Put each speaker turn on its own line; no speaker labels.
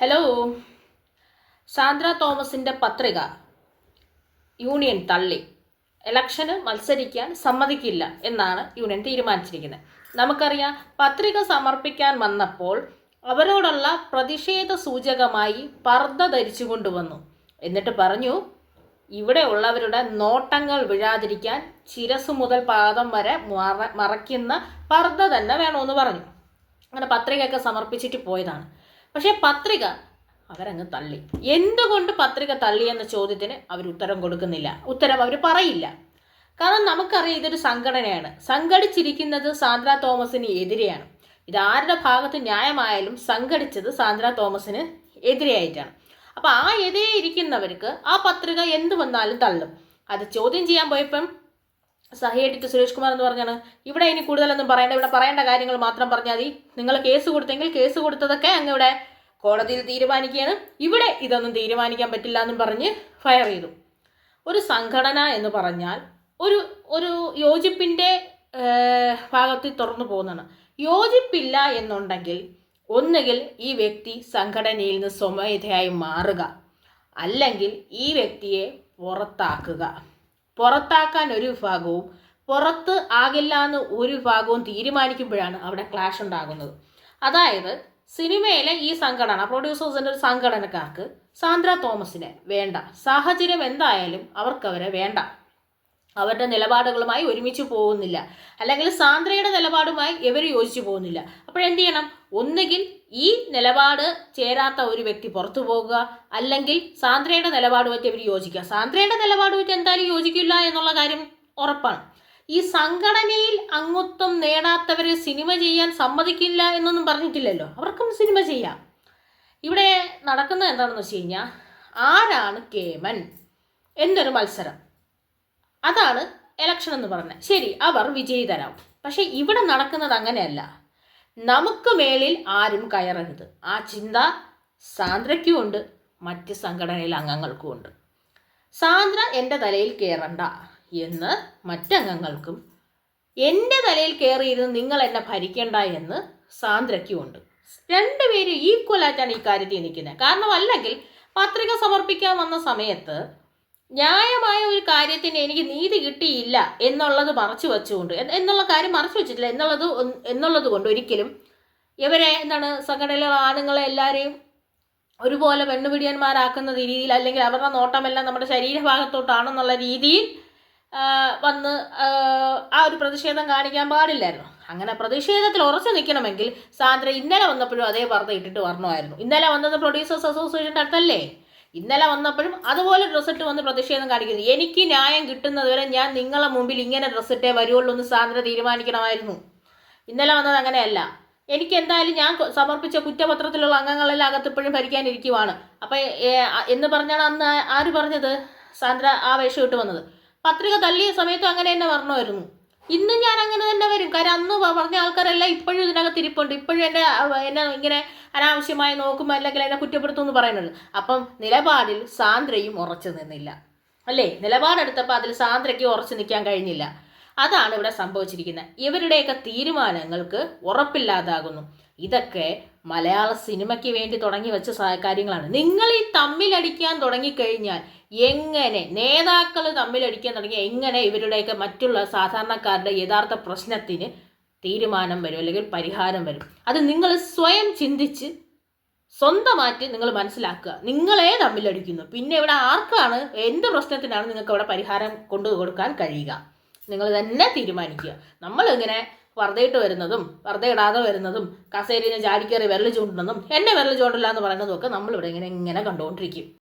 Hello Sandra തോമസിന്റെ പത്രിക. Union തള്ളി. ഇലക്ഷന് മത്സരിക്കാൻ സമ്മതിക്കില്ല എന്നാണ് യൂണിയൻ തീരുമാനിച്ചിരിക്കുന്നത്. നമുക്കറിയാം പത്രിക സമർപ്പിക്കാൻ വന്നപ്പോൾ അവരോടുള്ള പ്രതിഷേധ സൂചകമായി പർദ്ദ ധരിച്ചു കൊണ്ടുവന്നു എന്നിട്ട് പറഞ്ഞു ഇവിടെ ഉള്ളവരുടെ നോട്ടങ്ങൾ വിഴാതിരിക്കാൻ ശിരസ് മുതൽ പാദം വരെ മറ മറയ്ക്കുന്ന പർദ്ദ തന്നെ വേണമെന്ന് പറഞ്ഞു. അങ്ങനെ പത്രികയൊക്കെ സമർപ്പിച്ചിട്ട് പോയതാണ്. പക്ഷേ പത്രിക അവരങ്ങ് തള്ളി. എന്തുകൊണ്ട് പത്രിക തള്ളി എന്ന ചോദ്യത്തിന് അവർ ഉത്തരം കൊടുക്കുന്നില്ല? ഉത്തരം അവർ പറയില്ല. കാരണം നമുക്കറിയാം ഇതൊരു സംഘടനയാണ്. സംഘടിച്ചിരിക്കുന്നത് സാന്ദ്ര തോമസിന് എതിരെയാണ്. ഇതാരുടെ ഭാഗത്ത് ന്യായമായാലും സംഘടിച്ചത് സാന്ദ്ര തോമസിന് എതിരെയായിട്ടാണ്. അപ്പോൾ ആ എതിരെ ഇരിക്കുന്നവർക്ക് ആ പത്രിക എന്ത് വന്നാലും തള്ളും. അത് ചോദ്യം ചെയ്യാൻ പോയപ്പം സഹി എഡിറ്റ് സുരേഷ് കുമാർ എന്ന് പറഞ്ഞാണ്. ഇവിടെ ഇനി കൂടുതലൊന്നും പറയേണ്ട ഇവിടെ പറയേണ്ട കാര്യങ്ങൾ മാത്രം പറഞ്ഞാൽ മതി. നിങ്ങൾ കേസ് കൊടുത്തെങ്കിൽ കേസ് കൊടുത്തതൊക്കെ അങ്ങ് ഇവിടെ കോടതിയിൽ തീരുമാനിക്കുകയാണ്. ഇവിടെ ഇതൊന്നും തീരുമാനിക്കാൻ പറ്റില്ല എന്നും പറഞ്ഞ് ഫയർ ചെയ്തു. ഒരു സംഘടന എന്ന് പറഞ്ഞാൽ ഒരു ഒരു യോജിപ്പിന്റെ ഭാഗത്തിൽ തുറന്നു പോകുന്നതാണ്. യോജിപ്പില്ല എന്നുണ്ടെങ്കിൽ ഒന്നുകിൽ ഈ വ്യക്തി സംഘടനയിൽ നിന്ന് സ്വമേധയായി മാറുക. അല്ലെങ്കിൽ ഈ വ്യക്തിയെ പുറത്താക്കുക. പുറത്താക്കാൻ ഒരു വിഭാഗവും പുറത്ത് ആകില്ല എന്ന് ഒരു വിഭാഗവും തീരുമാനിക്കുമ്പോഴാണ് അവിടെ ക്ലാഷ് ഉണ്ടാകുന്നത്. അതായത് സിനിമയിലെ ഈ സംഘടന പ്രൊഡ്യൂസേഴ്സിന്റെ ഒരു സംഘടനക്കാർക്ക് സാന്ദ്ര തോമസിനെ വേണ്ട. സാഹചര്യം എന്തായാലും അവർക്കവരെ വേണ്ട. അവരുടെ നിലപാടുകളുമായി ഒരുമിച്ച് പോകുന്നില്ല. അല്ലെങ്കിൽ സാന്ദ്രയുടെ നിലപാടുമായി ഇവർ യോജിച്ചു പോകുന്നില്ല. അപ്പോഴെന്ത് ചെയ്യണം? ഒന്നുകിൽ ഈ നിലപാട് ചേരാത്ത ഒരു വ്യക്തി പുറത്തു പോകുക അല്ലെങ്കിൽ സാന്ദ്രയുടെ നിലപാടുമായിട്ട് ഇവർ യോജിക്കുക. സാന്ദ്രയുടെ നിലപാടുമായിട്ട് എന്തായാലും യോജിക്കില്ല എന്നുള്ള കാര്യം ഉറപ്പാണ്. ഈ സംഘടനയിൽ അംഗത്വം നേടാത്തവരെ സിനിമ ചെയ്യാൻ സമ്മതിക്കില്ല എന്നൊന്നും പറഞ്ഞിട്ടില്ലല്ലോ. അവർക്കും സിനിമ ചെയ്യാം. ഇവിടെ നടക്കുന്നത് എന്താണെന്ന് വെച്ച് കഴിഞ്ഞാൽ ആരാണ് കേമൻ? എന്നൊരു മത്സരം. അതാണ് എലക്ഷൻ എന്ന് പറഞ്ഞത് ശരി അവർ വിജയിതരാം പക്ഷെ ഇവിടെ നടക്കുന്നത് അങ്ങനെയല്ല. നമുക്ക് മേളിൽ ആരും കയറരുത്. ആ ചിന്ത സാന്ദ്രയ്ക്കും ഉണ്ട് മറ്റ് സംഘടനയിലെ അംഗങ്ങൾക്കും ഉണ്ട്. സാന്ദ്ര എന്റെ തലയിൽ കയറണ്ട എന്ന് മറ്റംഗങ്ങൾക്കും എന്റെ തലയിൽ കയറിയിരുന്ന് നിങ്ങൾ എന്നെ ഭരിക്കണ്ട എന്ന് സാന്ദ്രയ്ക്കും ഉണ്ട്. രണ്ടുപേരും ഈക്വലായിട്ടാണ് ഈ കാര്യത്തിൽ നിൽക്കുന്നത്. കാരണം അല്ലെങ്കിൽ പത്രിക സമർപ്പിക്കാൻ വന്ന സമയത്ത് ന്യായമായ ഒരു കാര്യത്തിന് എനിക്ക് നീതി കിട്ടിയില്ല എന്നുള്ളത് മറച്ചു വെച്ചുകൊണ്ട് എന്നുള്ള കാര്യം മറച്ചു വെച്ചിട്ടില്ല. എന്നുള്ളത് എന്നുള്ളത് കൊണ്ട് ഒരിക്കലും ഇവരെ എന്താണ് സംഘടനയിലുള്ള ആണുങ്ങളെ എല്ലാവരെയും ഒരുപോലെ പെണ്ണുപിടിയന്മാരാക്കുന്ന രീതിയിൽ അല്ലെങ്കിൽ അവരുടെ നോട്ടമെല്ലാം നമ്മുടെ ശരീരഭാഗത്തോട്ടാണെന്നുള്ള രീതിയിൽ വന്ന് ആ ഒരു പ്രതിഷേധം കാണിക്കാൻ പാടില്ലായിരുന്നു. അങ്ങനെ പ്രതിഷേധത്തിൽ ഉറച്ചു നിൽക്കണമെങ്കിൽ സാന്ദ്ര ഇന്നലെ വന്നപ്പോഴും അതേ വാർത്ത ഇട്ടിട്ട് വരണമായിരുന്നു. ഇന്നലെ വന്നത് പ്രൊഡ്യൂസേഴ്സ് അസോസിയേഷന്റെ അടുത്തല്ലേ? ഇന്നലെ വന്നപ്പോഴും അതുപോലെ ഡ്രസ്സിട്ട് വന്ന് പ്രതിഷേധം കാണിക്കുന്നു. എനിക്ക് ന്യായം കിട്ടുന്നത് വരെ ഞാൻ നിങ്ങളെ മുമ്പിൽ ഇങ്ങനെ ഡ്രസ്സിട്ടേ വരുവുള്ളൂ എന്ന് സാന്ദ്ര തീരുമാനിക്കണമായിരുന്നു. ഇന്നലെ വന്നത് അങ്ങനെയല്ല. എനിക്ക് എന്തായാലും ഞാൻ സമർപ്പിച്ച കുറ്റപത്രത്തിലുള്ള അംഗങ്ങളെല്ലാം അകത്തിപ്പോഴും ഭരിക്കാനിരിക്കുവാണ്. അപ്പം എന്ന് പറഞ്ഞാണ് അന്ന് ആര് പറഞ്ഞത്? സാന്ദ്ര ആ വേഷം ഇട്ട് വന്നത്. പത്രിക തള്ളിയ സമയത്തും അങ്ങനെ തന്നെ പറഞ്ഞുമായിരുന്നു ഇന്നും ഞാൻ അങ്ങനെ തന്നെ വരും. കാരണം അന്ന് പറഞ്ഞ ആൾക്കാരെല്ലാം ഇപ്പോഴും ഇതിനകത്ത് ഇരിപ്പുണ്ട്. ഇപ്പോഴും എന്നെ എന്നെ ഇങ്ങനെ അനാവശ്യമായി നോക്കുമ്പോൾ അല്ലെങ്കിൽ എന്നെ കുറ്റപ്പെടുത്തുമെന്ന് പറയുന്നത് അപ്പം നിലപാടിൽ സാന്ദ്രയും ഉറച്ചു നിന്നില്ല. അല്ലേ? നിലപാടെടുത്തപ്പോൾ അതിൽ സാന്ദ്രയ്ക്ക് ഉറച്ചു നിൽക്കാൻ കഴിഞ്ഞില്ല. അതാണ് ഇവിടെ സംഭവിച്ചിരിക്കുന്നത്. ഇവരുടെയൊക്കെ തീരുമാനങ്ങൾക്ക് ഉറപ്പില്ലാതാകുന്നു. ഇതൊക്കെ മലയാള സിനിമയ്ക്ക് വേണ്ടി തുടങ്ങി വെച്ച കാര്യങ്ങളാണ്. നിങ്ങൾ ഈ തമ്മിലടിക്കാൻ തുടങ്ങിക്കഴിഞ്ഞാൽ എങ്ങനെ നേതാക്കൾ തമ്മിലടിക്കാൻ തുടങ്ങി എങ്ങനെ ഇവരുടെയൊക്കെ മറ്റുള്ള സാധാരണക്കാരുടെ യഥാർത്ഥ പ്രശ്നത്തിന് തീരുമാനം വരും അല്ലെങ്കിൽ പരിഹാരം വരും? അത് നിങ്ങൾ സ്വയം ചിന്തിച്ച് സ്വന്തമായിട്ട് നിങ്ങൾ മനസ്സിലാക്കുക. നിങ്ങളെ തമ്മിലടിക്കുന്നു. പിന്നെ ഇവിടെ ആർക്കാണ് എന്ത് പ്രശ്നത്തിനാണ് നിങ്ങൾക്ക് അവിടെ പരിഹാരം കൊണ്ടു കൊടുക്കാൻ കഴിയുക? നിങ്ങൾ തന്നെ തീരുമാനിക്കുക. നമ്മളിങ്ങനെ വെറുതെയിട്ട് വെറുതെ വരുന്നതും വെറുതെ ഇടാതെ വരുന്നതും കസേരയിൽ ചാടിക്കയറി വിരൽ ചൂണ്ടുന്നതും എന്നെ വിരൽ ചൂണ്ടില്ല എന്ന് പറയുന്നതും ഒക്കെ നമ്മളിവിടെ ഇങ്ങനെ ഇങ്ങനെ കണ്ടുകൊണ്ടിരിക്കും.